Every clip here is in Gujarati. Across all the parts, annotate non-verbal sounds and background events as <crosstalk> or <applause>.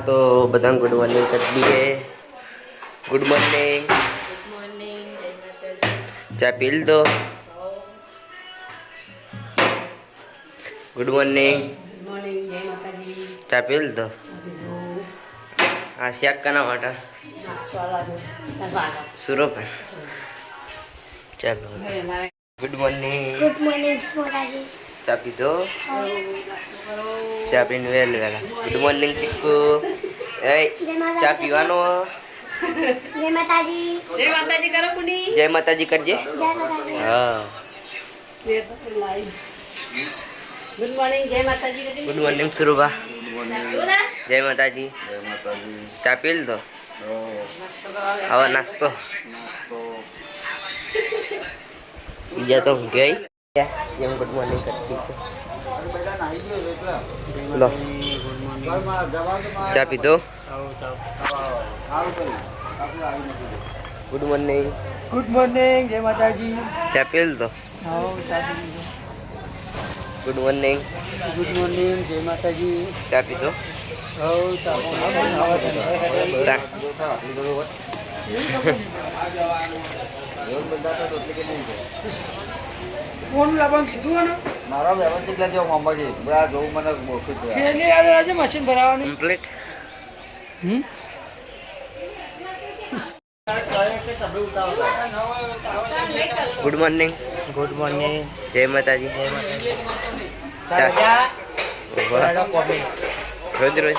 તો બધા ગુડ મોર્નિંગ કરી દઈએ ગુડ મોર્નિંગ મોર્નિંગ જય માતાજી ચા પી લીધો ગુડ મોર્નિંગ મોર્નિંગ જય માતાજી ચા પી લીધો આ શાક કના માટે સુરો પણ ચાલો ગુડ મોર્નિંગ ગુડ મોર્નિંગ મોરાજી ચા પીધો ચા પીને વેલ વેલા ગુડ મોર્નિંગ ચીકુ એ ચા પીવાનો જય માતાજી જય માતાજી કરો પુની જય માતાજી કરજે જય માતાજી હા ગુડ મોર્નિંગ જય માતાજી કરી ગુડ મોર્નિંગ સુરુભા જય માતાજી ચા પી લીધો હવે નાસ્તો બીજા તો હું ગઈ એમ ગુડ મોર્નિંગ કરતી લો ચા પીધો ગુડ મોર્નિંગ ગુડ મોર્નિંગ જય માતાજી ચા પી લીધો. ગુડ મોર્નિંગ ગુડ મોર્નિંગ જય માતાજી ચા પીધો તા. ફોન લાવવાનું કીધું ને મારા વ્યવસ્થિત લેજો મામાજી બધા જોવું મને મોકલું છે. થેલી આવે આજે મશીન ભરાવાની. કમ્પ્લીટ હમ? ગુડ મોર્નિંગ ગુડ મોર્નિંગ જય માતાજી. જય માતાજી. રોજ રોજ.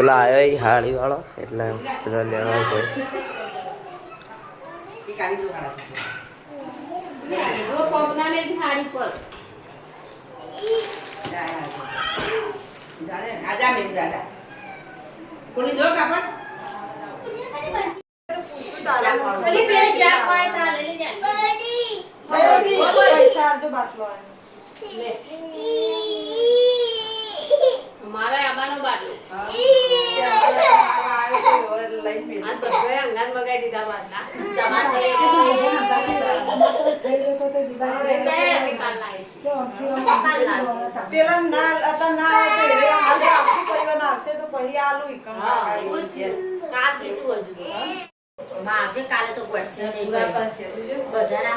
પેલા આવ્યો ઈ હાળી વાળો એટલે બધા લેવા કોઈ જો પગના ને થાળી પર પેલી બે શાક હોય તા લઈ જાય મારા આબાનો બાટલો આ અંગાત મગાઈ દીધા બાટલા. પેલા ના હતા ના આખું પરિવાર આવશે તો પછી આલુ. કાલ હજુ. આવશે કાલે તો પડશે પડે.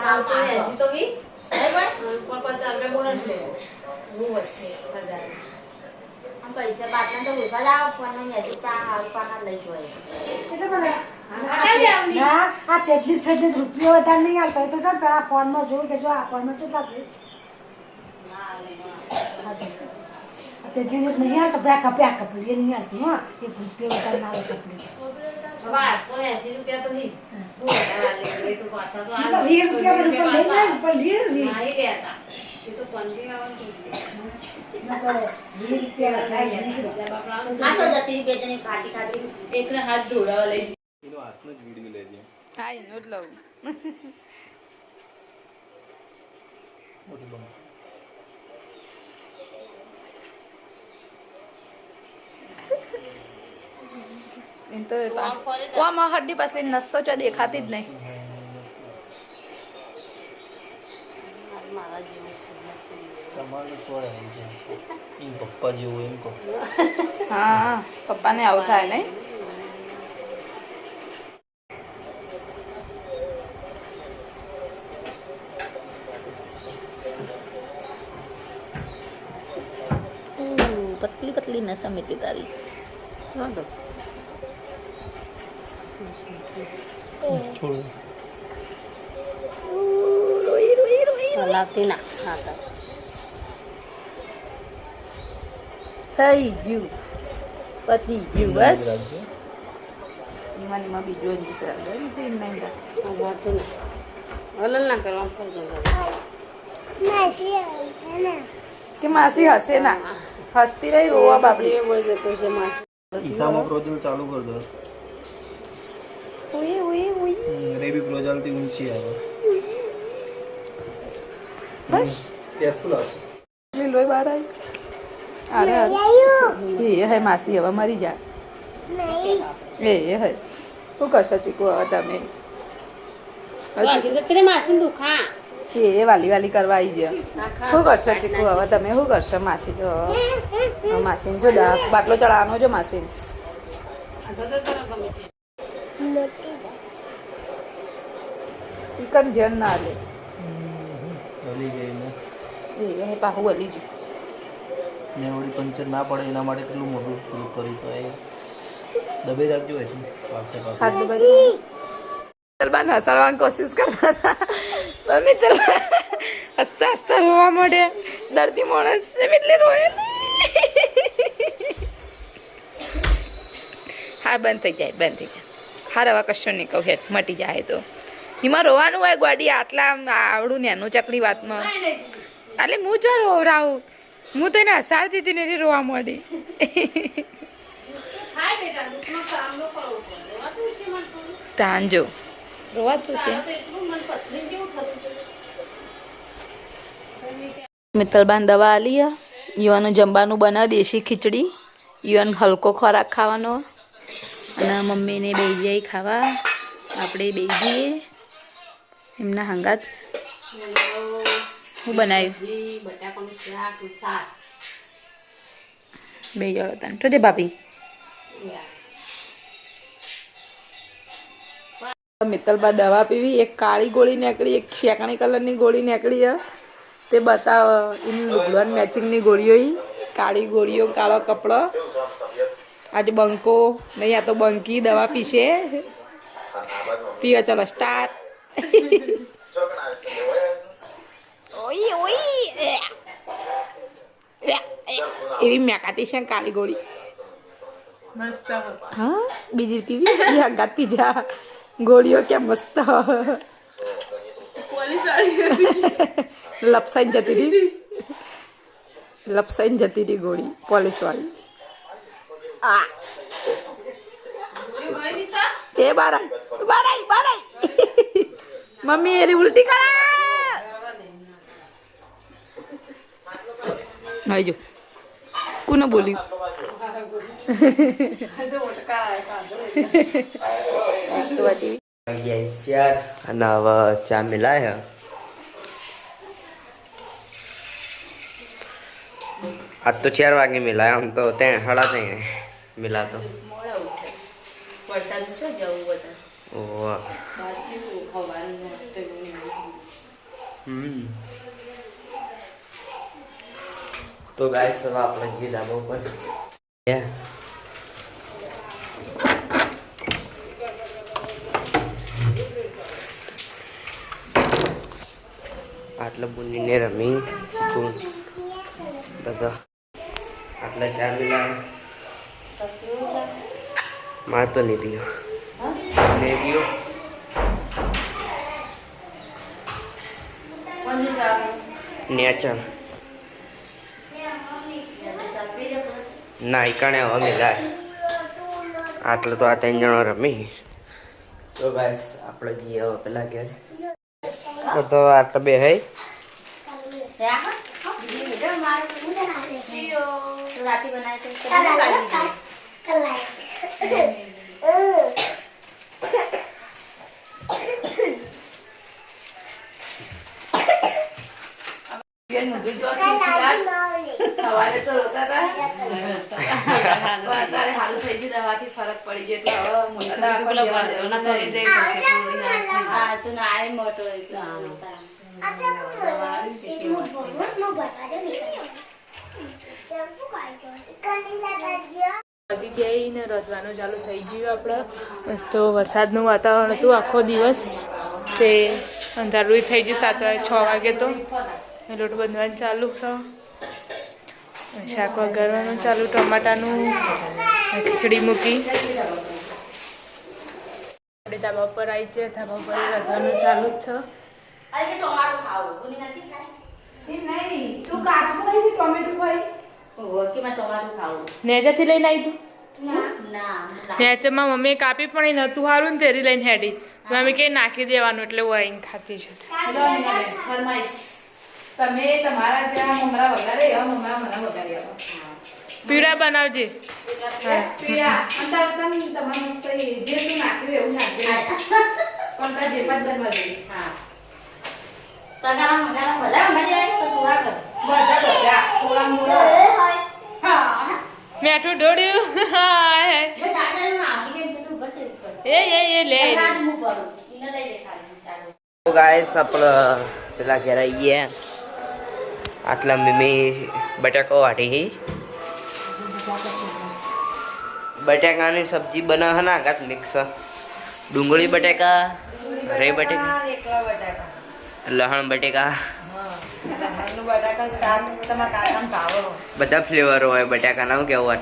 આવશે એસી તો? પણ પચાસ રૂપિયા બોનસ લેવો. હું વચ્ચે હજાર. પૈસા બાટલા તો ઓછા જ આવે પણ મેસેજ પાના લઈ જોઈએ આ તેટલી થઈ રૂપિયો વધારે નહીં આવતો તો ચાલ પેલા ફોનમાં જોઉં કે જો આ ફોનમાં કેટલા છે તેટલી જ નહીં આવતો પેલા કપ્યા કપડી એ નહીં આવતી હા એક રૂપિયો વધારે ના આવે કપડી બારસો એસી રૂપિયા તો નહીં. હું વધારે આલી દઉં. એ તો પાછા તો આ વીસ રૂપિયા પણ લઈ જાય પણ વીસ વીસ. એ તો પંદી હાથ ધોડાવા લઈ હા એનું જ લઉં. એમ તો હડ્ડી પાછલી નસતો ચા દેખાતી જ નહીં. તમારે તો આવી જાય એમ પપ્પા જેવું એમ કહો હા પપ્પાને આવું થાય નહીં પતલી પતલી નસા મીઠી તારી શું તો રોઈ રોઈ રોઈ લાગતી ના ખાતા. થઈ ગયું. પતિ ગયું બસ. એમાં એમાં બીજું જ છે નહીં. વાતું ના હલન ના. કરવા કે માસી હસે ના. હસતી રહી રોવા બાબરી એ બોલ જતો છે માસી. ઈસામાં પ્રોજલ ચાલુ કર દો. ઓય ઓય ઓય રેબી પ્રોજલથી ઊંચી આવે. બસ. લોહી બહાર આવી અરે એ હે માસી હવે મરી જા. એ એ હે. શું કરશો ચીકુ હવે તમે? હજી એ વાલી વાલી કરવા આવી ગયા. શું કરશો ચીકુ હવે તમે શું કરશો માસી? તો માસીને જો બાટલો ચડાવવાનો જો માસીને. ઈ કન ધ્યાન ના લે. હલી ને એ હે હલી જ ને ઓળી પંચર ના પડે એના માટે કેટલું મોટું પેલું કર્યું તો એ. દબે રાખજો હોય છે પાસે પાસે હસાડવાની કોશિશ કરતા હતા. તો મિત્તલ હસતા હસતા રોવા મળે દર્દી માણસ છે એટલે રોય હાર બંધ થઈ જાય બંધ થઈ જાય. હાર હવે કશું નહીં કહું હેઠ મટી જાય તો. એમાં રોવાનું હોય ગોડી, આટલા આવડું આવડું નેનું ચકડી વાતમાં. એટલે હું જો રોવરાવું હું તો એને હસાડતી હતી ને રોવા મોડી. તાંજો રોવાતું છે. મિત્તલબાન દવા આલી યુવાનું જમવાનું બનાવ, દેશી ખીચડી. યુવાન હલકો ખોરાક ખાવાનો. અને મમ્મીને બે જાય ખાવા. આપણે બે જઈએ એમના હંગાત હું બનાવ્યું? જી બટાકાનું શાક છાસ બે જળો તને તો દે ભાભી? મિત્તલબા દવા પીવી એક કાળી ગોળી નીકળી એક શેકણી કલરની ગોળી નીકળી હે. તે બતાવ એની લુગડાન મેચિંગની ગોળીઓ કાળી ગોળીઓ કાળો કપડો. આજે બંકો નહીં આ તો બંકી દવા પીશે. પીવા ચલો સ્ટાર્ટ ઓય મેં એવી મેકાતી છે કાળી ગોળી. મસ્ત. હા બીજી પીવી એ જા ગોળીઓ કે મસ્ત. લપસાઈ જતી હતી. લપસાઈ જતી હતી ગોળી પોલીસ વાળી. આ. એ બાર આઈ બાર આઈ બાર આઈ મમ્મી એની ઉલટી કરે. હવે જો. કોને બોલ્યું? અને હવે ચા મિલાય આજ તો ચાર વાગે મિલાય આમ તો ત્યાં સાડા ત્યાં મિલાતો. વરસાદ હમ તો ગાય હવે આપણે ઘી ધાબા ઉપર. આટલા બુનીને રમી ચીકુ બધા આટલા ચા મિલા માર તો નહીં પીયો પીયો નેચર ના ઈકાણે હવે મિલાય આટલે તો આ ત્રણ જણો રમી. તો ગાઈસ આપણે જઈએ હવે પેલા ઘેર. તો આટલે બે હઈ રાતે બનાવે જાય. સવારે તો રોતા હતા અત્યારે હાલ થઈ ગયું દવાથી ફરક પડી ગયો એટલે હવે તું ના આય મોટો એટલે વાગી ગઈ ને રજવાનું, ચાલુ થઈ ગયું આપણે. તો વરસાદનું વાતાવરણ હતું આખો દિવસ. તે અંધારું થઈ ગયું સાત વાગે, છ વાગે તો. લોટ બંધવાનું ચાલુ છે શાક વઘારવાનું ચાલુ, ટમાટાનું ખીચડી મૂકી. આપણે ધાબા ઉપર આવી છે ધાબા ઉપર રધવાનું ચાલુ જ થયો. અરે કે ટોમાટો ખાવું કોની નથી ખાઈ? તું કાચમાં ટોમેટો ખાઈ? નેજાથી લઈને આવી તું? ના નેચરમાં મમ્મીએ કાપી પણ એ નતું સારું ને તેરી લઈને હેડી. મમ્મી કે નાખી દેવાનું એટલે હું આવીને ખાતી છું. તમે તમારા ત્યાં મમરા વગાડે એવા મમરા મને વગાડી આપો પીળા બનાવજે. પીડા અંતર તમે તમારા મસ્ત જે તું નાખ્યું એવું નાખજે. પણ તાર જે બાદ બનવા જોઈએ. હા. તગારા મગારા બધા મજા આવે તો થોડા કર બધા બધા થોડા મોડા. હા મેઠું દોડ્યું. હાય. જો દાદાનું આપી દે તો તું એ એ એ લે. રાત હું કરું. એને લઈ લે ખાલી તો ગાઈસ આપણે પેલા ઘેર આવી આટલા મમ્મી બટાકો વાટી બટાકાની સબ્જી બનાવે ના કાત મિક્સ ડુંગળી બટાકા રે બટાકા. એકલા બટાકા. લહણ બટાકા. બટાકા બધા ફ્લેવર હોય બટાકાના કેવું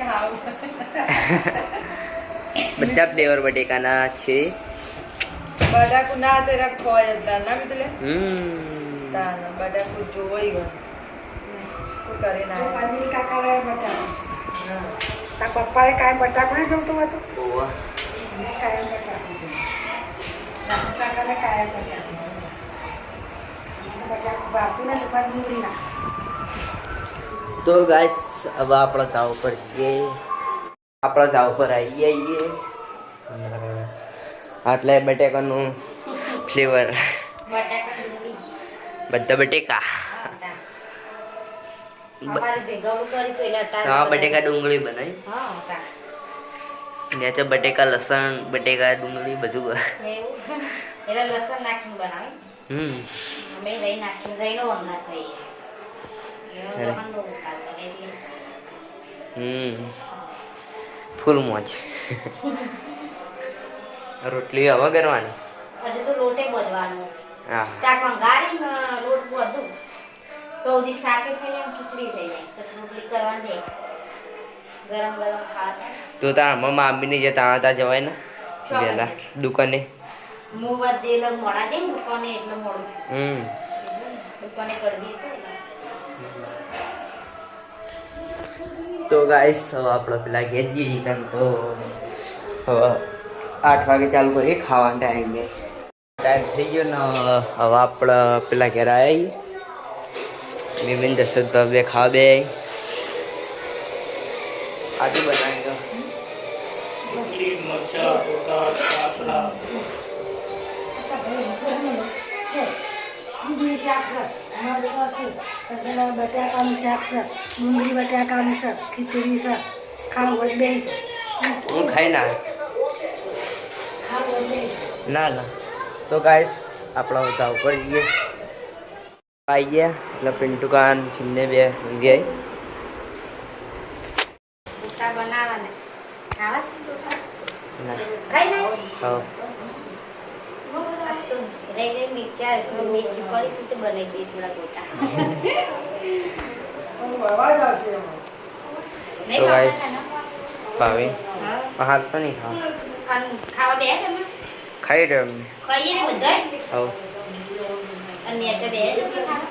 ખાવું બધા ફ્લેવર બટાકાના છે. બટાકું ના તેરા ખોય ના બીતલે હમ. તાન બટાકું જોઈ ગયો ના કાકા લાવે તાર પપ્પાએ કાંઈ બટાકો નહીં જોતું હતું. મેં કાયમ કાકાને કાયમ નાખ તો ગાઈસ હવે આપણા તાવ ઉપર જઈએ. આપણા તાવ ઉપર આવી આવીએ આટલે બટેકાનું ફ્લેવર બધા બટેકા. બટેકા ડુંગળી બનાવી. ને તો બટેકા લસણ બટેકા ડુંગળી બધું એટલે <laughs> લસણ નાખીને બનાવે હમ. અમે રહી નાખીને રહીનો વંગાર થઈએ થઈ અરે. લસણનો ઉકાળ કરે એટલે. હમ. ફૂલ મોજ. <laughs> રોટલી હવે કરવાની? હજુ તો લોટે બધવાનું હા. શાક વંગારીને લોટ બધું તો ઉધી શાકે થઈ એમ ખીચડી થઈ જાય. પછી રોટલી કરવાની ગરમ ગરમ ખાવા તો તાર મમ્મા આંબીની જે તાણા તા જવાય ને વેલા દુકાને? હું એટલે મોડા જઈ દુકાને એટલે મોડું. હમ. દુકાને કરી દઈએ તો ગાઈસ હવે આપણે પેલા ઘેર જઈએ કારણ તો. હવે આઠ વાગે ચાલુ કરીએ ખાવાનો ટાઈમે ટાઈમ થઈ ગયો ને હવે આપણે પેલા ઘેર આવ્યા મિમિન દશરથ બે ખાવા બે. આજુ બનાવી દો ડુંગળી શાક છે મરચાં છે પછી બટાકાનું શાક છે ડુંગળી બટાકાનું છે ખીચડી છે ખાવું હોય બે છે હું ખાઈ ના ખાવું હોય બે છે ના ના તો ગાઈસ આપણા બધા ઉપર જઈએ આવી ગયા એટલે પિન્ટુ કાન છિન્ને બે ગયા ગોટા બનાવવાના ખાવા છે ગોટા ના ખાઈ ના હા રહી રહી મિરચા પડી તો બનાવી દઈએ થોડા ગોટા અવાજ આવશે નહીં તો હાથ ખાવ ખાવા બે તમે ખાઈ રહ્યો ખાઈએ ને બધા હવ. અને નેચર બે જ તમે ખાવા.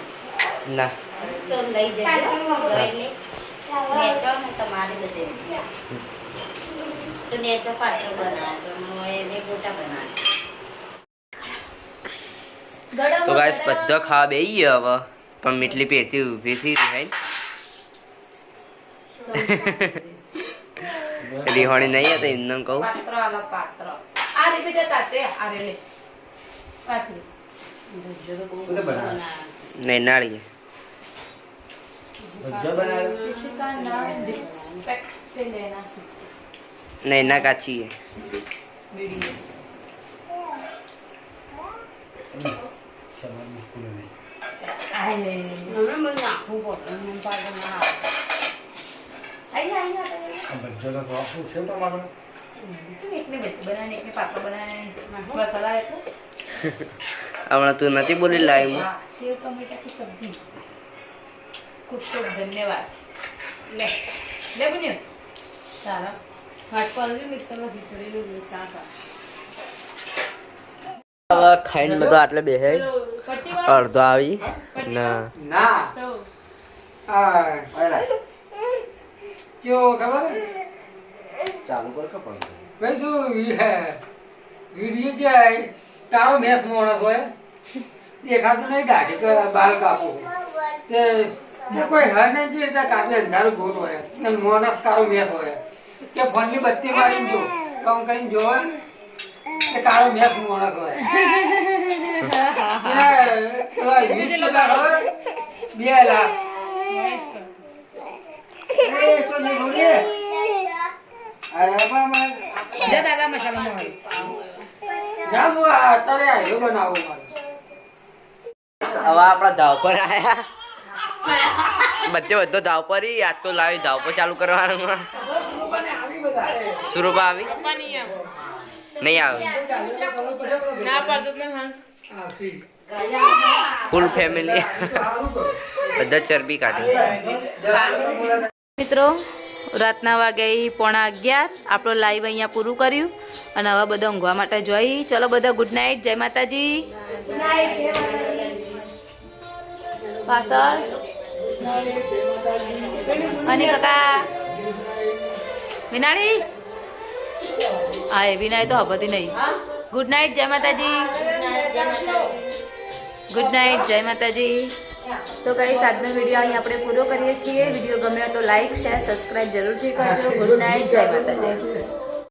ના. તો લઈ જજો. એટલે તમારે બધે. તો ચપાટીઓ પાત્ર બનાવતો એને ગોટા બનાવે તો ગાઈસ બધા ખા બે ગયા હવે. પણ મીટલી ઊભી ઊભી થઈ રહી <laughs> રિહોણી નહીં હતી એમને કહું. પાત્ર આલા પાત્ર. આ રીપીટે તાતે આ રે લે. પાથરી નહીં નાળી किसी का नाम रिस्पेक्ट से लेना सीखो નહીં ના કાચી है આલે હવે મને નાખવું પડે મને પાછળ ના આવે. આઈ જા, આઈ જા, આઈ જા. તું એકને બેટી બનાવીને એકને પાત્ર બનાવીને મસાલા એટલે હમણાં તું નથી બોલી લાઈવ हाँ, सेव टमाटर की सब्जी खूब खूब ખાઈને બધો આટલે બેસે અડધો આવી. ના. ના. કયો ખબર? તારો મેસ મોણસ હોય દેખાતું નહીં ઢાઢી કર બાલ કાપો. તે કોઈ હર નહીં જે કાપી અંધારું ગોળ હોય મોણસ તારો મેસ હોય. કે ફોનની બત્તી મારી જો. કામ કરીને જો. તે કાળો મેસ માણસ હોય? બે લાખ જે દાદા મસાલો મારી હું અત્યારે બનાવું હવે આપણા ધાવ પર આયા. બધે બધો ધાવ પર ઈ આજ તો લાવી ધાવ પર ચાલુ કરવાનું. સુરુપા આવી? નહીં આવે. ફૂલ ફેમિલી બધા ચરબી કાઢી. મિત્રો રાતના વાગ્યા પોણા અગિયાર. આપણો લાઈવ અહીંયા પૂરું કર્યું. અને હવે બધા ઊંઘવા માટે જોઈ. ચલો બધા ગુડ નાઇટ જય માતાજી. પાછળ. અને કાકા. વિનાળી હા એ વિનાય તો હબતી નહીં. ગુડ નાઇટ જય માતાજી. ગુડ નાઇટ જય માતાજી. તો કઈ આજનો વીડિયો અહીં આપણે પૂરો કરીએ છીએ. વીડિયો ગમ્યો તો લાઇક શેર સબસ્ક્રાઈબ જરૂરથી કરજો. ગુડ નાઇટ જય માતાજી.